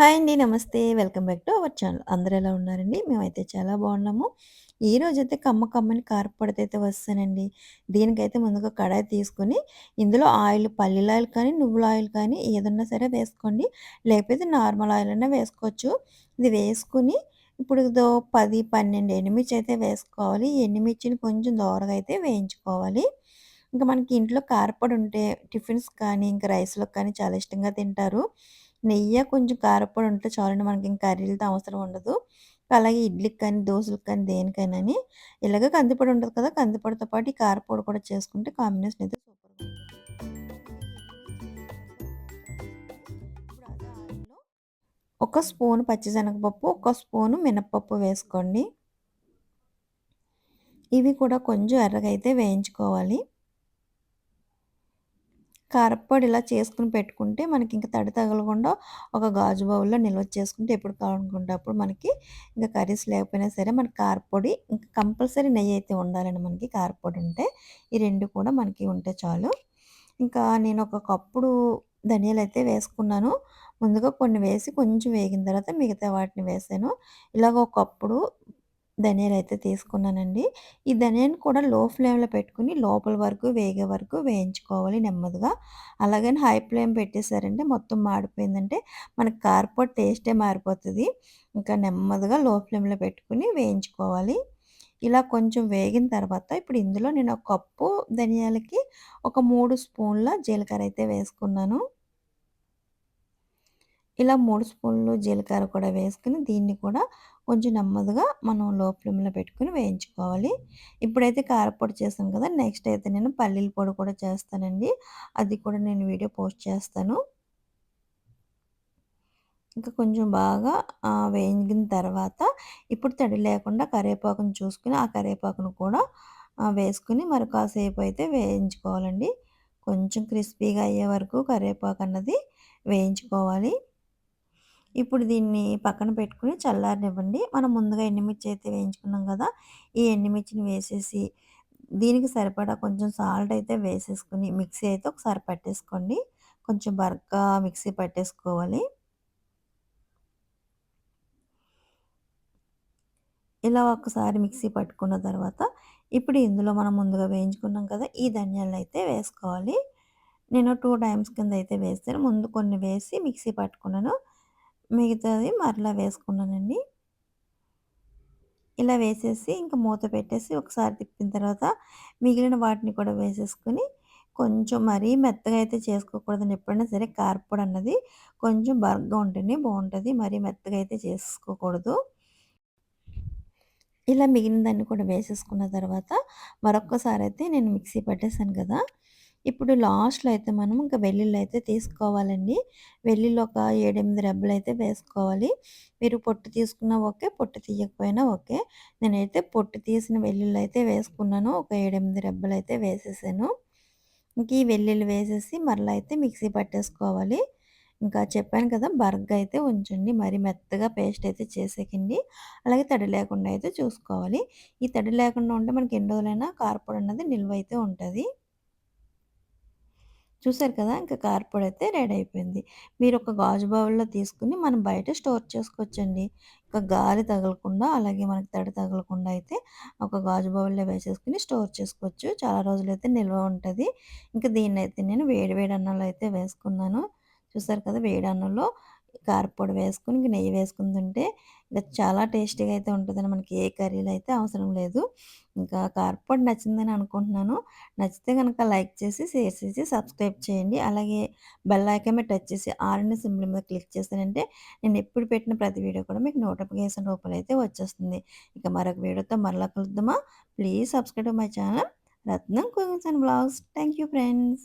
Hi అండి. నమస్తే. Welcome back to our channel. అందరు ఎలా ఉన్నారండి? మేమైతే చాలా బాగున్నాము. ఈరోజైతే కమ్మ కమ్మని కారప్పొడితైతే వస్తానండి. దీనికైతే ముందుగా కడాయి తీసుకొని ఇందులో ఆయిల్ పల్లీల ఆయిల్ కానీ, నువ్వుల ఆయిల్ కానీ ఏదన్నా సరే వేసుకోండి. లేకపోతే నార్మల్ ఆయిల్ అయినా వేసుకోవచ్చు. ఇది వేసుకుని ఇప్పుడు ఇదో 10, 12 ఎండుమిర్చి అయితే వేసుకోవాలి. ఎండుమిర్చిని కొంచెం దోరగా అయితే వేయించుకోవాలి. ఇంకా మనకి ఇంట్లో కారప్పొడి ఉంటే టిఫిన్స్ కానీ, ఇంకా రైస్లో కానీ చాలా ఇష్టంగా తింటారు. నెయ్యి కొంచెం కారపొడి ఉంటే చాలండి మనకి ఇంకా కర్రీలతో అవసరం ఉండదు. అలాగే ఇడ్లీకి కానీ, దోశలకు కానీ దేనికైనాని ఇలాగ కందిపొడి ఉంటుంది కదా! కందిపొడితో పాటు ఈ కారపొడి కూడా చేసుకుంటే కాంబినేషన్ అయితే సూపర్‌గా ఉంటుంది. ఒక స్పూన్ పచ్చిశనగపప్పు, ఒక స్పూను మినప్పప్పు వేసుకోండి. ఇవి కూడా కొంచెం ఎర్రగా అయితే వేయించుకోవాలి. కారప్పొడి ఇలా చేసుకుని పెట్టుకుంటే మనకి ఇంకా తడి తగలకుండా ఒక గాజు బౌల్‌లో నిల్వ చేసుకుంటే ఎప్పుడు కావాలనుకుంటే అప్పుడు మనకి ఇంకా కర్రీస్ లేకపోయినా సరే మనకి కారపొడి ఇంకా కంపల్సరీ నెయ్యి అయితే ఉండాలండి మనకి కారపొడి ఉంటే. ఈ రెండు కూడా మనకి ఉంటే చాలు. ఇంకా నేను ఒక కప్పుడు ధనియాలు అయితే వేసుకున్నాను. ముందుగా కొన్ని వేసి కొంచెం వేగిన తర్వాత మిగతా వాటిని వేసాను. ఇలాగ ఒకప్పుడు ధనియాలు అయితే తీసుకున్నానండి. ఈ ధనియాన్ని కూడా లో ఫ్లేమ్‌లో పెట్టుకుని లోపల వరకు వేగే వరకు వేయించుకోవాలి నెమ్మదిగా. అలాగని హై ఫ్లేమ్ పెట్టేసారంటే మొత్తం మాడిపోయిందంటే మనకి కారప్పొడి టేస్టే మారిపోతుంది ఇంకా నెమ్మదిగా లో ఫ్లేమ్‌లో పెట్టుకుని వేయించుకోవాలి. ఇలా కొంచెం వేగిన తర్వాత ఇప్పుడు ఇందులో నేను ఒక కప్పు ధనియాలకి ఒక మూడు స్పూన్ల జీలకర్ర అయితే వేసుకున్నాను. ఇలా మూడు స్పూన్లు జీలకర్ర కూడా వేసుకుని దీన్ని కూడా కొంచెం నెమ్మదిగా మనం లో ఫ్లేమ్‌లో పెట్టుకొని వేయించుకోవాలి. ఇప్పుడైతే కారపొడి చేశాం కదా! నెక్స్ట్ అయితే నేను పల్లీల పొడి కూడా చేస్తానండి. అది కూడా నేను వీడియో పోస్ట్ చేస్తాను. ఇంకా కొంచెం బాగా వేయించిన వేగిన తర్వాత ఇప్పుడు తడి లేకుండా కరివేపాకుని చూసుకుని ఆ కరివేపాకును కూడా వేసుకుని మరి కాసేపు అయితే వేయించుకోవాలండి. కొంచెం క్రిస్పీగా అయ్యే వరకు కరివేపాకు అన్నది వేయించుకోవాలి. ఇప్పుడు దీన్ని పక్కన పెట్టుకుని చల్లారనివ్వండి. మనం ముందుగా ఎండుమిర్చి అయితే వేయించుకున్నాం కదా! ఈ ఎండుమిర్చిని వేసేసి దీనికి సరిపడా కొంచెం సాల్ట్ అయితే వేసేసుకుని మిక్సీ అయితే ఒకసారి పట్టేసుకోండి. కొంచెం బరగ్గా మిక్సీ పట్టేసుకోవాలి. ఇలా ఒకసారి మిక్సీ పట్టుకున్న తర్వాత ఇప్పుడు ఇందులో మనం ముందుగా వేయించుకున్నాం కదా! ఈ ధనియాలనైతే వేసుకోవాలి. నేను టూ టైమ్స్ కింద అయితే వేస్తాను ముందు కొన్ని వేసి మిక్సీ పట్టుకున్నాను. మిగతాది మరలా వేసుకున్నానండి. ఇలా వేసేసి ఇంకా మూత పెట్టేసి ఒకసారి తిప్పిన తర్వాత మిగిలిన వాటిని కూడా వేసేసుకొని కొంచెం మరీ మెత్తగా అయితే చేసుకోకూడదని ఎప్పుడైనా సరే కార్పొడి అన్నది కొంచెం బరగ్గా ఉంటేనే బాగుంటుంది మరీ మెత్తగా అయితే చేసుకోకూడదు. ఇలా మిగిలిన దాన్ని కూడా వేసేసుకున్న తర్వాత మరొక్కసారి అయితే నేను మిక్సీ పట్టేశాను కదా! ఇప్పుడు లాస్ట్‌లో అయితే మనం ఇంకా వెల్లుల్లి అయితే తీసుకోవాలండి. వెల్లుల్లి ఒక ఏడెనిమిది రెబ్బలు అయితే వేసుకోవాలి. మీరు పొట్టు తీసుకున్నా ఓకే. పొట్టు తీయకపోయినా ఓకే. నేనైతే పొట్టు తీసిన వెల్లుల్లి అయితే వేసుకున్నాను. ఒక ఏడెనిమిది రెబ్బలు అయితే వేసేసాను. ఇంక ఈ వెల్లుల్లి వేసేసి మరలా అయితే మిక్సీ పట్టేసుకోవాలి. ఇంకా చెప్పాను కదా! బర్గ్ అయితే ఉంచండి. మరి మెత్తగా పేస్ట్ అయితే చేసేకండి అలాగే తడి లేకుండా అయితే చూసుకోవాలి. ఈ తడి లేకుండా ఉంటే మనకి ఎన్ని రోజులైనా కార్పొడి అన్నది నిల్వ అయితే ఉంటుంది చూసారు కదా! ఇంకా కారప్పొడి అయితే రెడీ అయిపోయింది. మీరు ఒక గాజు బౌల్‌లో తీసుకొని మనం బయట స్టోర్ చేసుకోవచ్చండి. ఇంకా గాలి తగలకుండా అలాగే మనకి తడి తగలకుండా అయితే ఒక గాజు బౌల్‌లో వేసేసుకుని స్టోర్ చేసుకోవచ్చు. చాలా రోజులైతే నిల్వ ఉంటుంది ఇంకా దీన్ని దీన్నైతే నేను వేడి వేడి అన్నంలో అయితే వేసుకున్నాను. చూసారు కదా! వేడి అన్నంలో కారపొడి వేసుకొని ఇంక నెయ్యి వేసుకొని తింటే ఇక చాలా టేస్టీగా అయితే ఉంటుందని మనకి ఏ కర్రీలు అయితే అవసరం లేదు. ఇంకా కారపొడి నచ్చిందని అనుకుంటున్నాను. నచ్చితే కనుక లైక్ చేసి, షేర్ చేసి, సబ్స్క్రైబ్ చేయండి. అలాగే బెల్ ఐకాన్ మీద టచ్ చేసి ఆల్ సింబల్ మీద క్లిక్ చేశారంటే నేను ఎప్పుడు పెట్టిన ప్రతి వీడియో కూడా మీకు నోటిఫికేషన్ రూపంలో అయితే వచ్చేస్తుంది. ఇక మరొక వీడియోతో మరలా కలుద్దామా? Please subscribe my channel Ratnam cookings and blogs thank you friends.